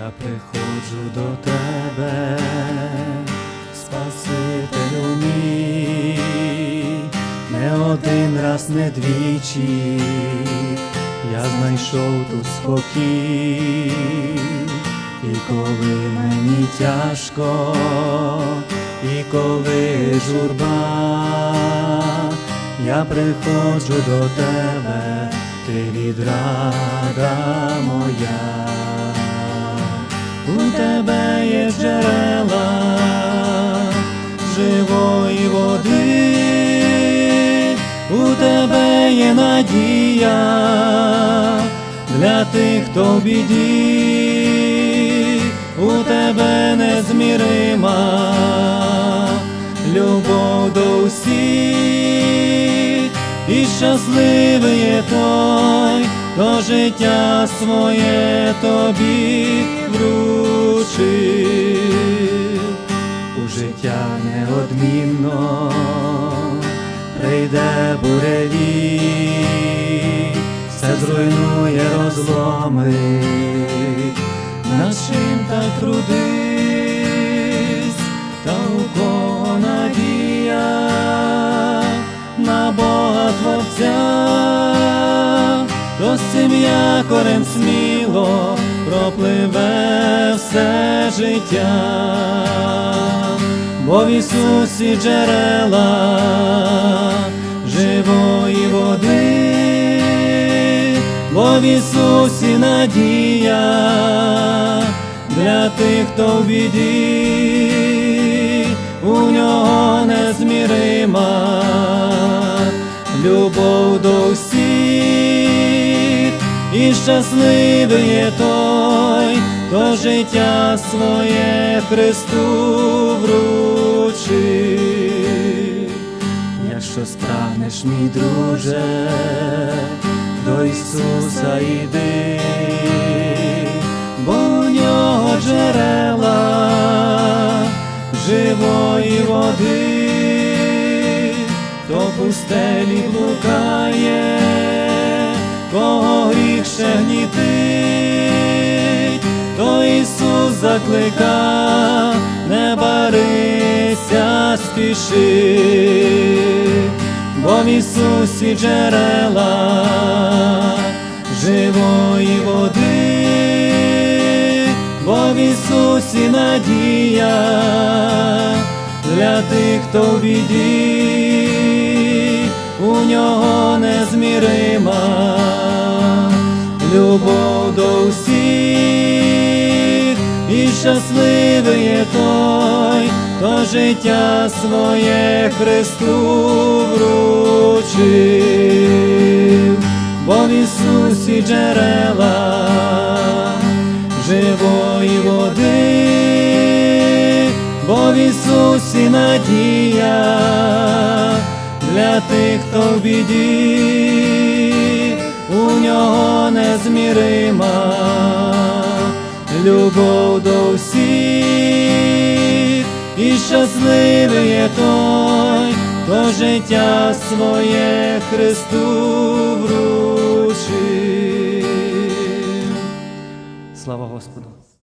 Я приходжу до тебе, Спасителю мій, не один раз, не двічі, я знайшов тут спокій, і коли мені тяжко, і коли журба, я приходжу до тебе, ти відрада моя. У тебе є джерела живої води, у тебе є надія для тих, хто в біді, у тебе незмірима любов до усіх, і щасливий є той, хто життя своє тобі вручив. У життя неодмінно прийде буревій, все зруйнує розломи, над чим так трудись, цим якорем сміло пропливе все життя, бо в Ісусі джерела живої води, бо в Ісусі надія для тих, хто в біді, у нього незмірима любов щасливий є той, хто життя своє Христу вручив. Якщо спрагнеш, мій друже, до Ісуса йди, бо у нього джерела живої води, хто пустелі блукає, ще гнітить, то Ісус заклика, не барися, спіши, бо в Ісусі джерела живої води, бо в Ісусі надія для тих, хто в біді, у нього незмірима щасливий є той, хто життя своє Христу вручив, бо в Ісусі джерела живої води, бо в Ісусі надія для тих, хто в біді, у нього незмірима любов і щасливий є той, хто життя своє Христу вручив. Слава Господу!